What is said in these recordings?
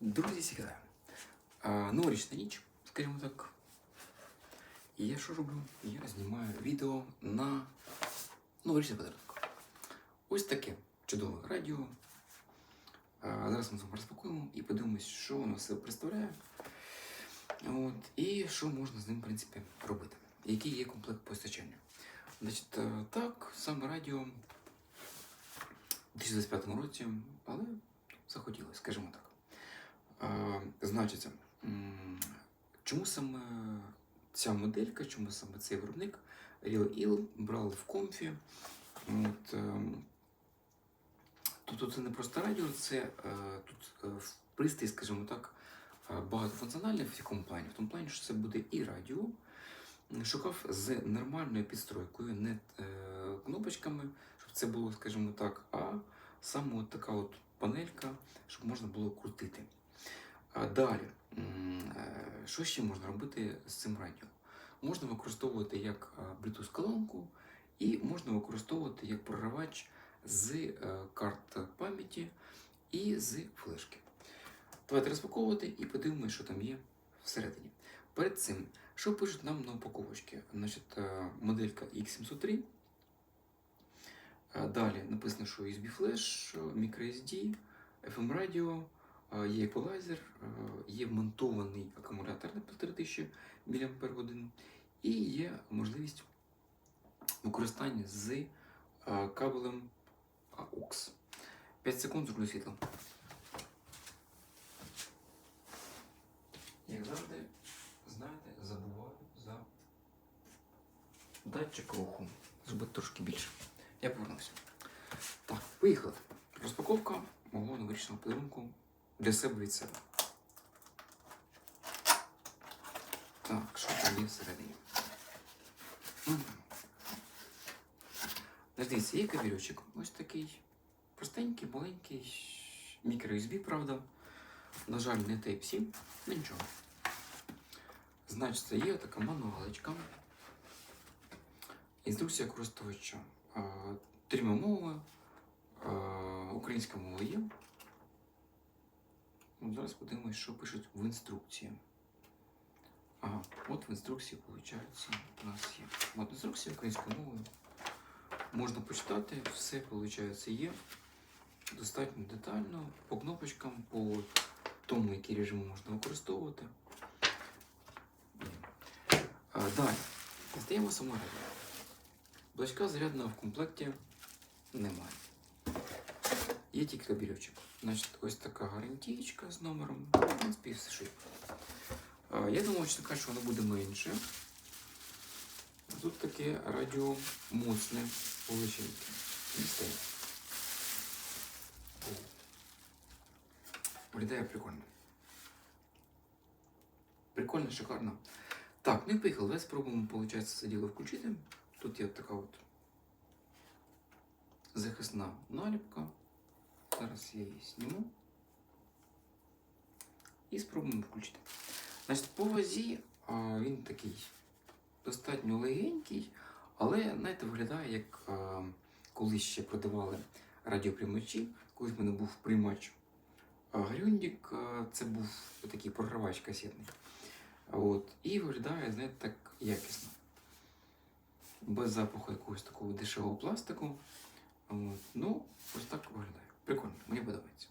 Друзі, сіграю. Новорічна ніч, скажімо так. І я що роблю? Я знімаю відео на новорічний подарунок. Ось таке чудове радіо. А, зараз ми з вами розпакуємо і подивимось, що воно себе представляє. От, і що можна з ним, в принципі, робити. Який є комплект постачання. Значить, е, так, саме радіо у 2025 році, але захотілося, скажімо так. Значиться, чому саме ця моделька, чому саме цей виробник Real Ill брали в комфі? От, ем, Тут це не просто радіо, це е, тут е, пристрій, скажімо так, е, багатофункціональний в якому плані? В тому плані, що це буде і радіо. Шукав з нормальною підстройкою, не е, кнопочками, щоб це було, скажімо так, а саме от така от панелька, щоб можна було крутити. Далі, е, що ще можна робити з цим радіо? Можна використовувати як е, Bluetooth-колонку і можна використовувати як програвач з е, карт пам'яті і з флешки. Давайте розпаковувати і подивимося, що там є всередині. Перед цим, що пишуть нам на упаковочці? Значить, моделька X703. Е, Далі написано, що USB флеш, microSD, FM радіо, е, є еквалайзер, е, є вмонтований акумулятор на 1500 мАч і є можливість використання з кабелем AUX. 5 секунд зроблю світло. Як завжди, знаєте, забуваю за датчик руху. Зробити трошки більше. Я повернувся. Так, поїхали. Розпаковка мого новорічного подарунку для себе від себе. Так, що там є всередині? Дивіться, є кабелючок. Ось такий простенький, маленький, мікро-USB, правда. На жаль, не Type-C, ну нічого. Значить, є така мануалочка. Інструкція користувача. Трьома мовами. Українська мова є. От Зараз подивимось, що пишуть в інструкції. Ага, от в інструкції, виходить, у нас є. От інструкція українською мовою. Можна почитати, все, виходить, є. Достатньо детально, по кнопочкам, по тому, який режим можна використовувати. Далі. Достаємо саму Блочка зарядного в комплекті немає. Є тільки кабельочок. Значить, ось така гарантієчка з номером. В принципі, все швидко. Я думав, що кажуть, що воно буде менше. Тут таке радіо моцне величеньке. Виглядає прикольно. Прикольно, шикарно. Так, ну і поїхали. Давай спробуємо, виходить, це діло включити. Тут є така от захисна наліпка. Зараз я її зніму. І спробуємо включити. Значить, по вазі а, він такий достатньо легенький, але знаєте, виглядає як а, колись ще продавали радіоприймачі. Колись в мене був приймач а, Грюндік, це був такий програвач касетний. От, і виглядає, знаєте, так якісно. Без запаху якогось такого дешевого пластику. Ну, ось так виглядає. Прикольно, мені подобається.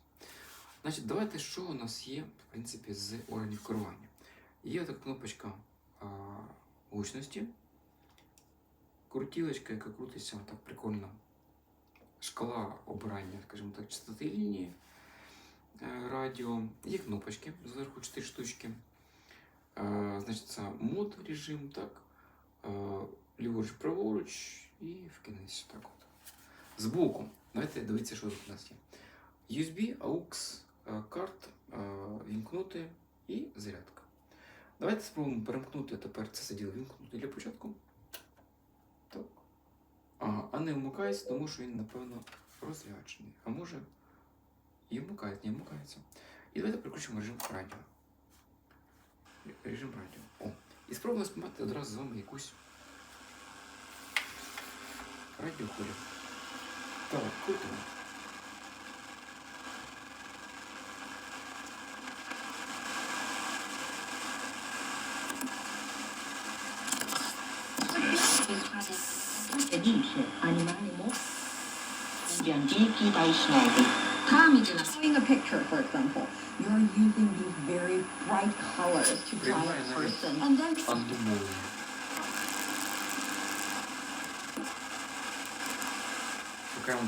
Значить, давайте, що у нас є, в принципі, з органів керування. Є така кнопочка а, гучності. Крутілочка, яка крутиться так прикольно. Шкала обирання, скажімо так, частоти лінії е, радіо. Є кнопочки зверху 4 штучки. Е, значить, це мод режим, так. Ліворуч, праворуч і в кінець так от. Збоку. Давайте дивитися, що тут у нас є. USB, AUX, е, карт, е, вімкнути і зарядка. Давайте спробуємо перемкнути тепер це сиділо вімкнути для початку. Так. Ага, а не вмикається, тому що він, напевно, розряджений. А може і вмикається, не вмикається. І давайте переключимо режим радіо. Режим радіо. О. І спробуємо спіймати одразу з вами якусь радюхою. Так, кутимо. A picture, for example, you're using these very bright colors to draw a person. And then... День.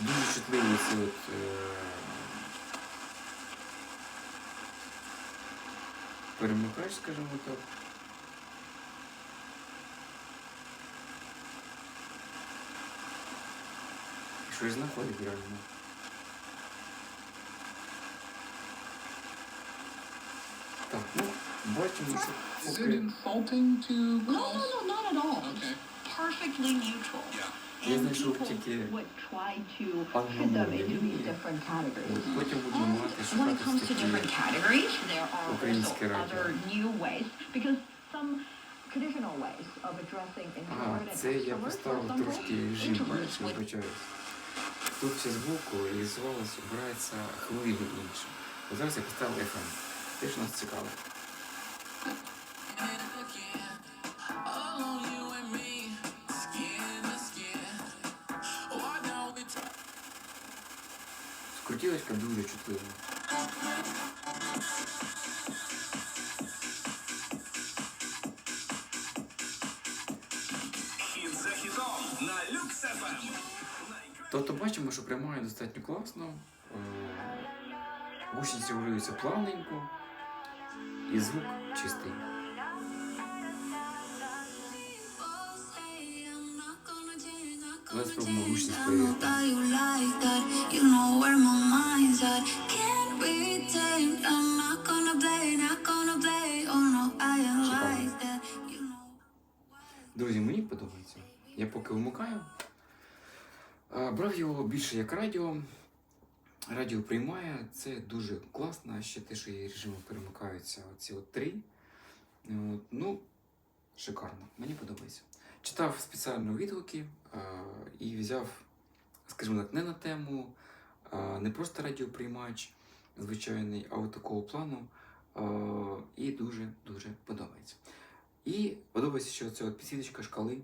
Дуже чутливий ці от. Е... Перемикач, скажімо так. Щось знаходить реально. Так, ну, бачимо, що Is it insulting to no, no, no, not at all. Okay. Perfectly neutral. Yeah. Я And знайшов people тільки would try to Пан fit them Мамулі. into these different categories. От Потім будемо And мати when it шукати comes to такі. different categories, there are also Українське радіо. other new ways because some traditional ways of addressing А, introvert and це я extrovert, for поставив example, трошки режим introverts інший, would вибачаюсь. Тут ще збоку і звалось, обирається хвилі інші. От зараз я поставив FM. Те, що нас цікавить. Скрутілочка дуже чутлива. ФМ. Тобто бачимо, що приймає достатньо класно. е, Гусениці плавненько. І звук чистий. Друзі, мені подобається. Я поки вмикаю. Брав його більше як радіо. Радіо приймає, це дуже класно. Ще те, що є режими перемикаються оці от три. Ну, шикарно, мені подобається. Читав спеціально відгуки а, і взяв, скажімо так, не на тему, а, не просто радіоприймач звичайний, а от такого плану. А, і дуже-дуже подобається. І подобається, що це от підсвіточка шкали,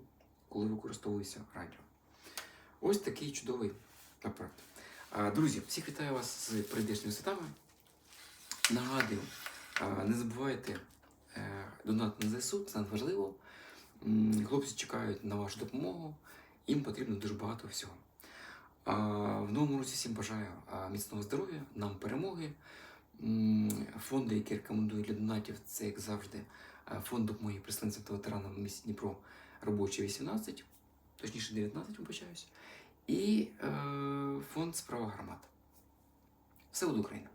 коли використовується радіо. Ось такий чудовий апарат. А, Друзі, всіх вітаю вас з прийдешніми святами. Нагадую, а, не забувайте е, донат на ЗСУ, це надважливо. Хлопці чекають на вашу допомогу, їм потрібно дуже багато всього. В новому році всім бажаю міцного здоров'я, нам перемоги. Фонди, які рекомендую для донатів, це як завжди фонд допомоги переселенцям та ветеранам в місті Дніпро робочий 18, точніше 19, вибачаюсь, і е, фонд справа громад. Все буде Україна.